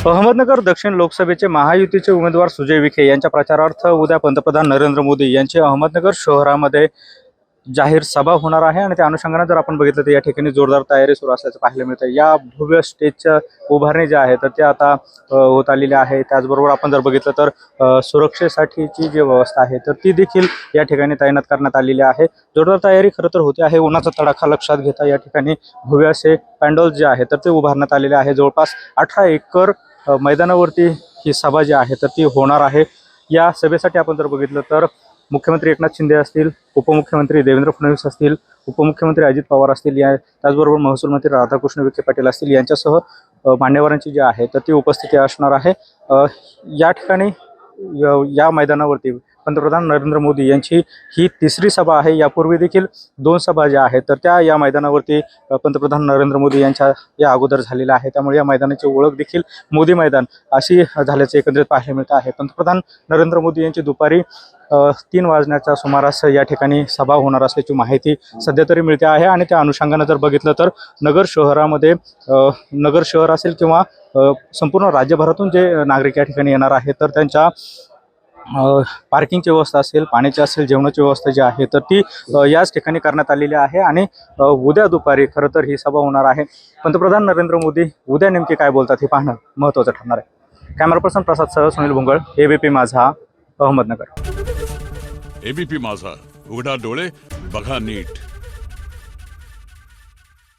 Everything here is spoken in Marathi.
अहमदनगर दक्षिण लोकसभेचे महायुतीचे उमेदवार सुजय विखे यांच्या प्रचारार्थ उद्या पंतप्रधान नरेंद्र मोदी यांची अहमदनगर शहरामध्ये जाहीर सभा होणार आहे आणि त्या अनुषंगाने जर आपण बघितलं तर या ठिकाणी जोरदार तयारी सुरू असल्याचं पाहायला मिळतं या भव्य स्टेजच्या उभारणी ज्या आहे तर त्या आता होत आलेल्या आहे त्याचबरोबर आपण जर बघितलं तर सुरक्षेसाठीची जी व्यवस्था आहे तर ती देखील या ठिकाणी तैनात करण्यात आलेली आहे. जोरदार तयारी खरं तर होते आहे. उन्हाचा तडाखा लक्षात घेता या ठिकाणी भव्य असे पॅन्डॉल जे आहे तर ते उभारण्यात आलेले आहे. जवळपास अठरा एकर मैदानावरती ही सभा जी आहे तर ती होणार आहे. या सभेसाठी आपण जर बघितलं तर मुख्यमंत्री एकनाथ शिंदे असतील उपमुख्यमंत्री देवेंद्र फडणवीस असतील उपमुख्यमंत्री अजित पवार असतील या त्याचबरोबर महसूल मंत्री राधाकृष्ण विखे पाटील असतील यांच्यासह मान्यवरांची जी आहे तर ती उपस्थिती असणार आहे. या ठिकाणी य- या मैदानावरती पंतप्रधान नरेंद्र मोदी यांची ही तिसरी सभा आहे. यापूर्वी देखील दोन सभा ज्या आहेत तर त्या या मैदानावरती पंतप्रधान नरेंद्र मोदी यांच्या या अगोदर झालेल्या आहे त्यामुळे या मैदानाची ओळख देखील मोदी मैदान अशी झाल्याचे एकंदरीत पाहायला मिळतं आहे. पंतप्रधान नरेंद्र मोदी यांची दुपारी तीन वाजण्याच्या सुमारास या ठिकाणी सभा होणार असल्याची माहिती सध्या तरी मिळते आहे. आणि त्या अनुषंगानं जर बघितलं तर नगर शहरामध्ये नगर शहर असेल किंवा संपूर्ण राज्यभरातून जे नागरिक या ठिकाणी येणार आहेत तर त्यांच्या पार्किंगची व्यवस्था असेल पाण्याची असेल जेवणाची व्यवस्था जी आहे तर ती याच ठिकाणी करण्यात आलेली आहे आणि उद्या दुपारी खरं तर ही सभा होणार आहे. पंतप्रधान नरेंद्र मोदी उद्या नेमके काय बोलतात हे पाहणं महत्त्वाचं ठरणार आहे. कॅमेरा पर्सन प्रसाद सह सुनील भुंगळ एबीपी माझा अहमदनगर. एबीपी माझा उघडा डोळे बघा नीट.